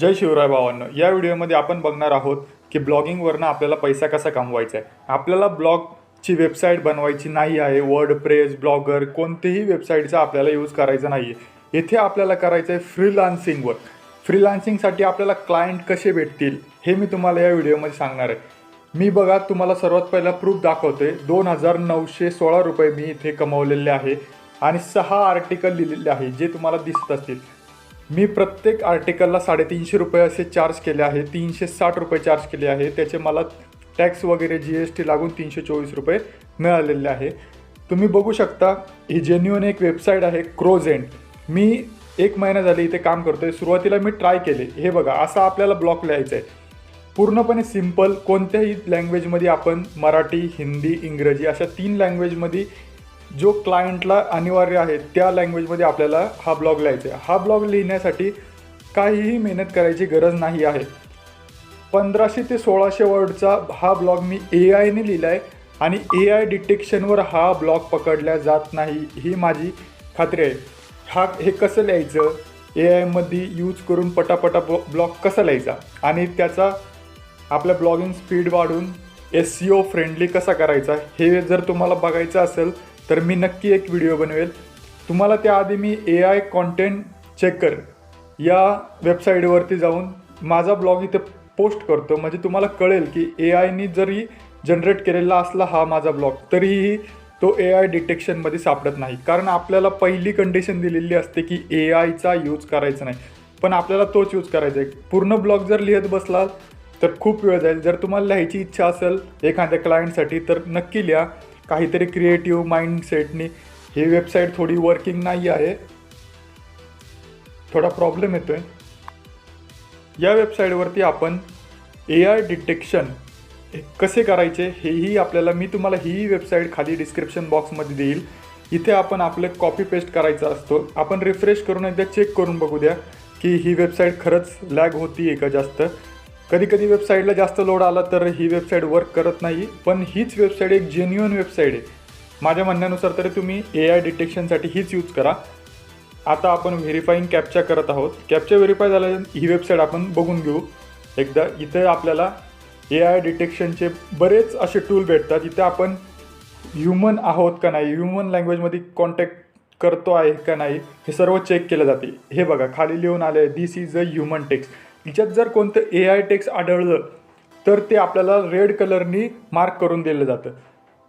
जय शिवराय भावांनो. या व्हिडिओमध्ये आपण बघणार आहोत की ब्लॉगिंगवरनं आपल्याला पैसा कसा कमवायचा आहे. आपल्याला ब्लॉगची वेबसाईट बनवायची नाही आहे. वर्ड प्रेस ब्लॉगर कोणतेही वेबसाईटचा आपल्याला यूज करायचा नाही आहे. येथे आपल्याला करायचं आहे फ्रीलान्सिंगवर. फ्रीलान्सिंगसाठी आपल्याला क्लायंट कसे भेटतील हे मी तुम्हाला या व्हिडिओमध्ये सांगणार आहे. मी बघा तुम्हाला सर्वात पहिला प्रूफ दाखवतोय. दोन हजार नऊशे सोळा रुपये मी इथे कमवलेले आहे आणि सहा आर्टिकल लिहिलेले आहे जे तुम्हाला दिसत असतील. मी प्रत्येक आर्टिकलला साडेतीनशे रुपये असे चार्ज केले आहे तीनशे साठ रुपये चार्ज केले आहे. त्याचे मला टॅक्स वगैरे जी एस टी लागून तीनशे चोवीस रुपये मिळालेले आहे. तुम्ही बघू शकता ही जेन्युअन एक वेबसाईट आहे क्रोझेंट मी एक महिना झाले इथे काम करतोय. सुरुवातीला मी ट्राय केले. हे बघा असा आपल्याला ब्लॉक लिहायचा आहे पूर्णपणे सिंपल कोणत्याही लँग्वेजमध्ये आपण मराठी हिंदी इंग्रजी अशा तीन लँग्वेजमध्ये जो क्लायंटला अनिवार्य आहे त्या लँग्वेजमध्ये आपल्याला हा ब्लॉग लिहायचा आहे. हा ब्लॉग लिहिण्यासाठी काहीही मेहनत करायची गरज नाही आहे. पंधराशे ते सोळाशे वर्डचा हा ब्लॉग मी ए आयने लिहिला आहे आणि ए आय डिटेक्शनवर हा ब्लॉग पकडला जात नाही ही माझी खात्री आहे. हा हे कसं लिहायचं? ए आयमध्ये यूज करून पटापटा ब्लॉग कसा लिहायचा? आणि त्याचा आपल्या ब्लॉगिंग स्पीड वाढून एस सी ओ फ्रेंडली कसा करायचा? हे जर तुम्हाला बघायचं असेल तर मी नक्की एक व्हिडिओ बनवेल. तुम्हाला त्याआधी मी ए आय कॉन्टेंट चेकर या वेबसाईटवरती जाऊन माझा ब्लॉग इथे पोस्ट करतो. म्हणजे तुम्हाला कळेल की ए आयनी जरी जनरेट केलेला असला हा माझा ब्लॉग तरीही तो ए आय डिटेक्शनमध्ये सापडत नाही. कारण आपल्याला पहिली कंडिशन दिलेली असते की ए आयचा यूज करायचा नाही. पण आपल्याला तोच यूज करायचा आहे. पूर्ण ब्लॉग जर लिहित बसला तर खूप वेळ जाईल. जर तुम्हाला लिहायची इच्छा असेल एखाद्या क्लायंटसाठी तर नक्की लिहा. काहीतरी क्रिएटिव्ह माइंडसेटनी ही वेबसाईट थोडी वर्किंग नाही आहे. थोडा प्रॉब्लेम येतो आहे या वेबसाईटवरती आपण ए आय डिटेक्शन कसे करायचे हेही आपल्याला मी तुम्हाला ही वेबसाईट खाली डिस्क्रिप्शन बॉक्समध्ये देईल. इथे आपण आपलं कॉपी पेस्ट करायचा असतो. आपण रिफ्रेश करून एकदा चेक करून बघू द्या की ही वेबसाईट खरंच लॅग होती आहे का जास्त. कधी कधी वेबसाईटला जास्त लोड आला तर ही वेबसाईट वर्क करत नाही. पण हीच वेबसाईट एक जेन्युअन वेबसाईट आहे. माझ्या म्हणण्यानुसार तरी तुम्ही ए आय डिटेक्शनसाठी हीच यूज करा. आता आपण व्हेरीफाईंग कॅप्चा करत आहोत. कॅप्चा व्हेरीफाय झाल्या ही वेबसाईट आपण बघून घेऊ. एकदा इथे आपल्याला ए आय डिटेक्शनचे बरेच असे टूल भेटतात. इथे आपण ह्युमन आहोत का नाही ह्युमन लँग्वेजमध्ये कॉन्टॅक्ट करतो आहे का नाही हे सर्व चेक केलं जाते. हे बघा खाली लिहून आलं आहे this is a human text हिच्यात जर कोणतं ए आय टेक्स्ट आढळलं तर ते आपल्याला रेड कलरनी मार्क करून दिलं जातं.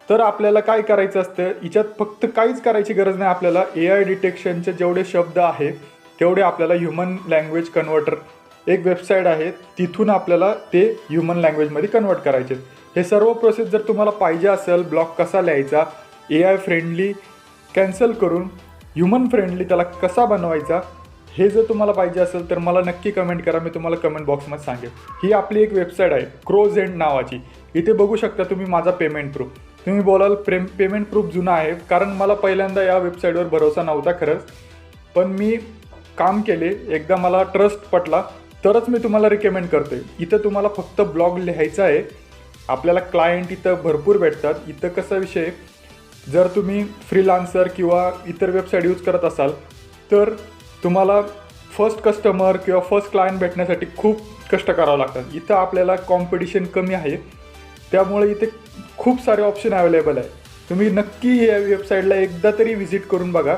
तर आपल्याला काय करायचं असतं? हिच्यात फक्त काहीच करायची गरज नाही. आपल्याला ए आय डिटेक्शनचे जेवढे शब्द आहेत तेवढे आपल्याला ह्युमन लँग्वेज कन्व्हर्टर एक वेबसाईट आहे तिथून आपल्याला ते ह्युमन लँग्वेजमध्ये कन्वर्ट करायचे. हे सर्व प्रोसेस जर तुम्हाला पाहिजे असेल ब्लॉग कसा लिहायचा ए आय फ्रेंडली कॅन्सल करून ह्युमन फ्रेंडली त्याला कसा बनवायचा हे जर तुम्हाला पाहिजे असेल तर मला नक्की कमेंट करा मी तुम्हाला कमेंट बॉक्समध्ये सांगेन ही आपली एक वेबसाईट आहे क्रोज एंड नावाची. इथे बघू शकता तुम्ही माझा पेमेंट प्रूफ तुम्ही बोलाल प्रेम पेमेंट प्रूफ जुना आहे कारण मला पहिल्यांदा या वेबसाईटवर भरोसा नव्हता खरंच. पण मी काम केले एकदा मला ट्रस्ट पटला तरच मी तुम्हाला रिकमेंड करते इथं तुम्हाला फक्त ब्लॉग लिहायचा आहे. आपल्याला क्लायंट इथं भरपूर भेटतात. इथं कसा विषय जर तुम्ही फ्रीलान्सर किंवा इतर वेबसाईट यूज करत असाल तर तुम्हाला फर्स्ट कस्टमर किंवा फर्स्ट क्लायंट भेटण्यासाठी खूप कष्ट करावं लागतात. इथं आपल्याला कॉम्पिटिशन कमी आहे. त्यामुळे इथे खूप सारे ऑप्शन अवेलेबल आहे. तुम्ही नक्की या वेबसाईटला एकदा तरी व्हिजिट करून बघा.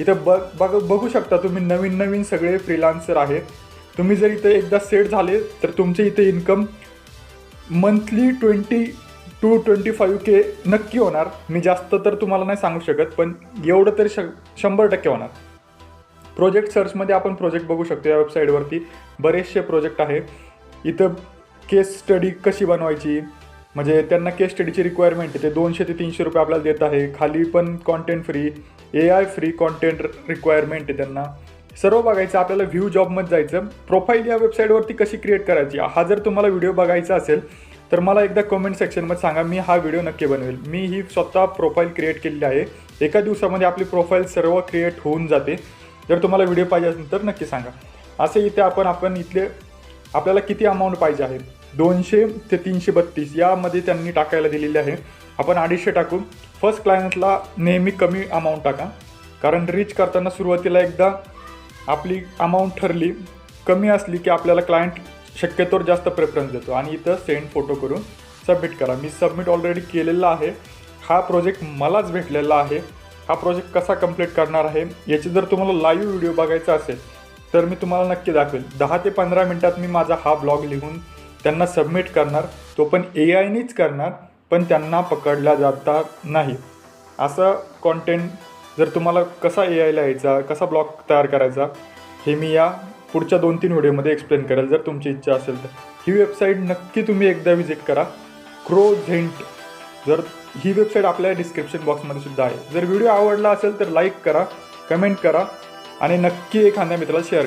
इथं बघ बघ बघू शकता तुम्ही नवीन नवीन सगळे फ्रीलान्सर आहे. तुम्ही जर इथं एकदा सेट झाले तर तुमचे इथे income monthly twenty two twenty five K नक्की होणार. मी जास्त तर तुम्हाला नाही सांगू शकत पण एवढं तरी श शंभर टक्के होणार. प्रोजेक्ट सर्चमध्ये आपण प्रोजेक्ट बघू शकतो या वेबसाईटवरती बरेचसे प्रोजेक्ट आहे. इथं केस स्टडी कशी बनवायची? म्हणजे त्यांना केस स्टडीची रिक्वायरमेंट आहे. ते दोनशे ते तीनशे रुपये आपल्याला देत आहे. खाली पण content free A I free content requirement आहे त्यांना. सर्व बघायचं आपल्याला व्ह्यू जॉबमध्ये जायचं. प्रोफाईल या वेबसाईटवरती कशी क्रिएट करायची? हा जर तुम्हाला व्हिडिओ बघायचा असेल तर मला एकदा कमेंट सेक्शनमध्ये सांगा मी हा व्हिडिओ नक्की बनवेल. मी ही स्वतः प्रोफाईल क्रिएट केलेली आहे. एका दिवसामध्ये आपली प्रोफाईल सर्व क्रिएट होऊन जाते. जर तुम्हाला व्हिडिओ पाहिजे असेल तर नक्की सांगा. असे इथे आपण आपण इथले आपल्याला किती अमाऊंट पाहिजे आहे? दोनशे ते तीनशे बत्तीस यामध्ये त्यांनी टाकायला दिलेली आहे. आपण अडीचशे टाकू. फर्स्ट क्लायंटला नेहमी कमी अमाऊंट टाका. कारण रीच करताना सुरुवातीला एकदा आपली अमाऊंट ठरली कमी असली की आपल्याला क्लायंट शक्यतोवर जास्त प्रेफरन्स देतो. आणि इथं सेंड फोटो करून सबमिट करा. मी सबमिट ऑलरेडी केलेला आहे. हा प्रोजेक्ट मलाच भेटलेला आहे. हा प्रोजेक्ट कसा कंप्लीट करणार आहे याची जर तुम्हाला लाईव्ह व्हिडिओ बघायचा असेल तर मी तुम्हाला नक्की दाखवेल. दहा ते पंधरा मिनटात मी माझा हा ब्लॉग लिहून त्यांना सबमिट करणार. तो पण ए आयनीच करणार पण त्यांना पकडला जाता नाही. असं कॉन्टेंट जर तुम्हाला कसा ए आयला यायचा कसा ब्लॉग तयार करायचा हे मी या पुढच्या दोन तीन व्हिडिओमध्ये एक्सप्लेन करेल जर तुमची इच्छा असेल तर. ही वेबसाईट नक्की तुम्ही एकदा व्हिजिट करा. क्रोझेंट जर ही वेबसाईट आपल्या डिस्क्रिप्शन बॉक्समध्ये सुद्धा आहे. जर व्हिडिओ आवडला असेल तर लाईक करा कमेंट करा आणि नक्की एखाद्या मित्राला शेअर